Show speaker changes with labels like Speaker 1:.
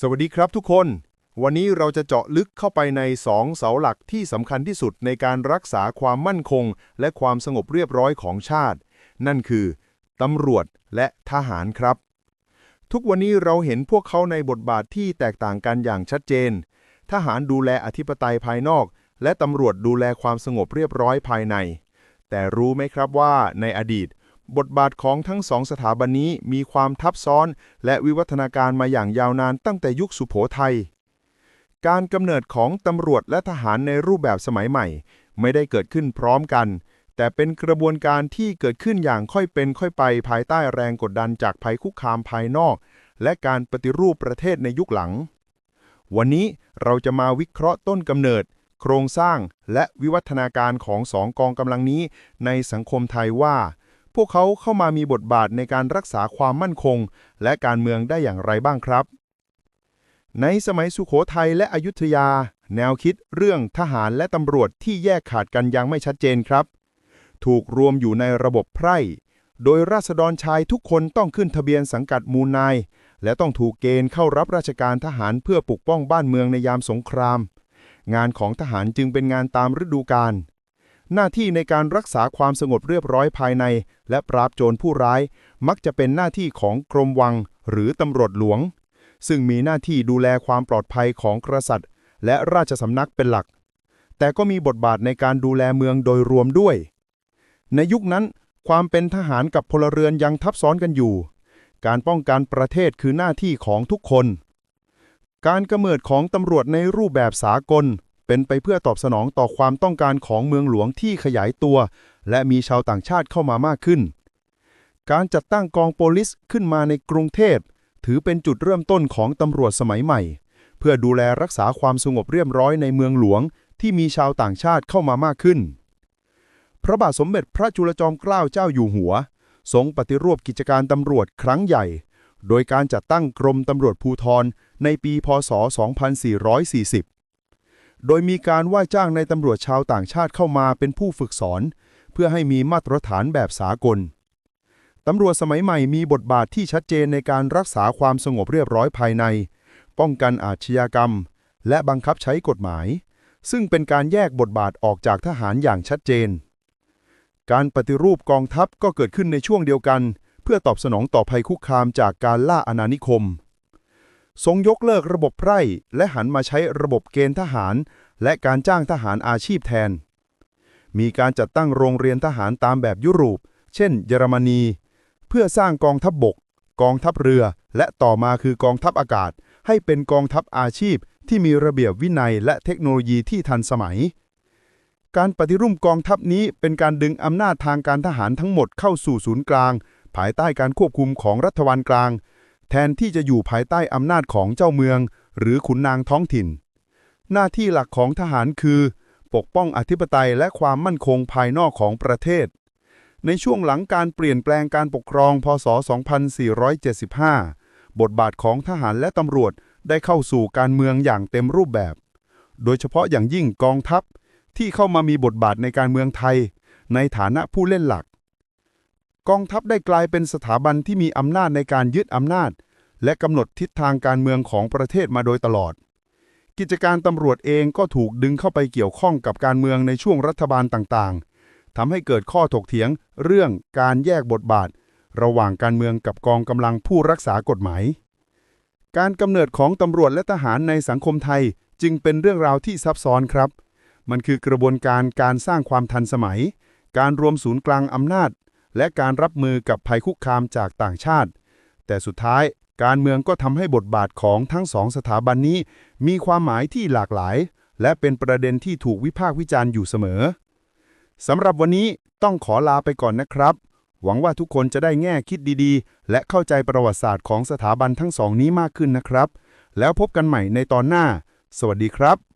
Speaker 1: สวัสดีครับทุกคน วันนี้เราจะเจาะลึกเข้าไปในสองเสาหลักที่สำคัญที่สุดในการรักษาความมั่นคง และความสงบเรียบร้อยของชาติ นั่นคือตำรวจและทหารครับ ทุกวันนี้เราเห็นพวกเขาในบทบาทที่แตกต่างกันอย่างชัดเจน ทหารดูแลอธิปไตยภายนอก และตำรวจดูแลความสงบเรียบร้อยภายใน แต่รู้ไหมครับว่าในอดีต บทบาทของทั้งสองสถาบันนี้มีความทับซ้อน และวิวัฒนาการมาอย่างยาวนานตั้งแต่ยุคสุโขทัย การกำเนิดของตำรวจและทหารในรูปแบบสมัยใหม่ ไม่ได้เกิดขึ้นพร้อมกัน แต่เป็นกระบวนการที่เกิดขึ้นอย่างค่อยเป็นค่อยไปภายใต้แรงกดดันจากภัยคุกคามภายนอก และการปฏิรูปประเทศในยุคหลัง วันนี้เราจะมาวิเคราะห์ต้นกำเนิดโครงสร้างและวิวัฒนาการของสองกองกำลังนี้ในสังคมไทยว่า พวกเขาเข้ามามีบทบาทในการรักษาความมั่นคง และการเมืองได้อย่างไรบ้างครับ ในสมัยสุโขทัยและอยุธยา แนวคิดเรื่องทหารและตำรวจที่แยกขาดกันยังไม่ชัดเจนครับ ถูกรวมอยู่ในระบบไพร่ โดยราษฎรชายทุกคนต้องขึ้นทะเบียนสังกัดมูลนาย และต้องถูกเกณฑ์เข้ารับราชการทหารเพื่อปกป้องบ้านเมืองในยามสงคราม งานของทหารจึงเป็นงานตามฤดูกาล หน้าที่ในการรักษาความสงบเรียบร้อยภายใน และปราบโจรผู้ร้าย มักจะเป็นหน้าที่ของกรมวัง หรือตำรวจหลวง ซึ่งมีหน้าที่ดูแลความปลอดภัยของกษัตริย์ และราชสำนักเป็นหลัก แต่ก็มีบทบาทในการดูแลเมืองโดยรวมด้วย ในยุคนั้น ความเป็นทหารกับพลเรือนยังทับซ้อนกันอยู่ การป้องกันประเทศคือหน้าที่ของทุกคน การกำเนิดของตำรวจในรูปแบบสากล เป็นไปเพื่อตอบสนองต่อความต้องการของเมืองหลวงที่ขยายตัว และมีชาวต่างชาติเข้ามามากขึ้น การจัดตั้งกองโปลิสขึ้นมาในกรุงเทพ ถือเป็นจุดเริ่มต้นของตำรวจสมัยใหม่ เพื่อดูแลรักษาความสงบเรียบร้อยในเมืองหลวงที่มีชาวต่างชาติเข้ามามากขึ้น พระบาทสมเด็จพระจุลจอมเกล้าเจ้าอยู่หัว ทรงปฏิรูปกิจการตำรวจครั้งใหญ่ โดยการจัดตั้งกรมตำรวจภูธรในปี พศ 2440 โดยมีการว่าจ้างในตำรวจชาวต่างชาติเข้ามาเป็นผู้ฝึกสอน เพื่อให้มีมาตรฐานแบบสากลตำรวจสมัยใหม่มีบทบาทที่ชัดเจนในการรักษาความสงบเรียบร้อยภายใน ป้องกันอาชญากรรม และบังคับใช้กฎหมาย ซึ่งเป็นการแยกบทบาทออกจากทหารอย่างชัดเจน การปฏิรูปกองทัพก็เกิดขึ้นในช่วงเดียวกัน เพื่อตอบสนองต่อภัยคุกคามจากการล่าอาณานิคม ทรงยกเลิกระบบไพร่และหันมาใช้ระบบเกณฑ์ทหาร และการจ้างทหารอาชีพแทน มีการจัดตั้งโรงเรียนทหารตามแบบยุโรป เช่น เยอรมนี เพื่อสร้างกองทัพบบก กองทัพเรือ และต่อมาคือกองทัพอากาศ ให้เป็นกองทัพอาชีพที่มีระเบียบวินัยและเทคโนโลยีที่ทันสมัย การปฏิรูปกองทัพนี้เป็นการดึงอำนาจทางการทหารทั้งหมดเข้าสู่ศูนย์กลาง ภายใต้การควบคุมของรัฐบาลกลาง แทนที่จะอยู่ภายใต้อำนาจของเจ้าเมือง หรือขุนนางท้องถิ่น หน้าที่หลักของทหารคือ ปกป้องอธิปไตยและความมั่นคงภายนอกของประเทศ ในช่วงหลังการเปลี่ยนแปลงการปกครองพศ 2475 บทบาทของทหารและตำรวจได้เข้าสู่การเมืองอย่างเต็มรูปแบบ โดยเฉพาะอย่างยิ่งกองทัพที่เข้ามามีบทบาทในการเมืองไทย ในฐานะผู้เล่นหลัก กองทัพได้กลายเป็นสถาบันที่มีอำนาจในการยึดอำนาจ และกำหนดทิศทางการเมืองของประเทศมาโดยตลอด กิจการตำรวจเองก็ถูกดึงเข้าไปเกี่ยวข้องกับการเมืองในช่วงรัฐบาลต่างๆทำให้เกิดข้อถกเถียง เรื่องการแยกบทบาท ระหว่างการเมืองกับกองกำลังผู้รักษากฎหมาย การกำเนิดของตำรวจและทหารในสังคมไทยจึงเป็นเรื่องราวที่ซับซ้อนครับ มันคือกระบวนการการสร้างความทันสมัย การรวมศูนย์กลางอำนาจ และการรับมือกับภัยคุกคามจากต่างชาติ แต่สุดท้ายการเมืองก็ทำให้บทบาทของทั้งสองสถาบันนี้ มีความหมายที่หลากหลาย และเป็นประเด็นที่ถูกวิพากษ์วิจารณ์อยู่เสมอสำหรับวันนี้ต้องขอลาไปก่อนนะครับ หวังว่าทุกคนจะได้แง่คิดดีๆ และเข้าใจประวัติศาสตร์ของสถาบันทั้งสองนี้มากขึ้นนะครับ แล้วพบกันใหม่ในตอนหน้า สวัสดีครับ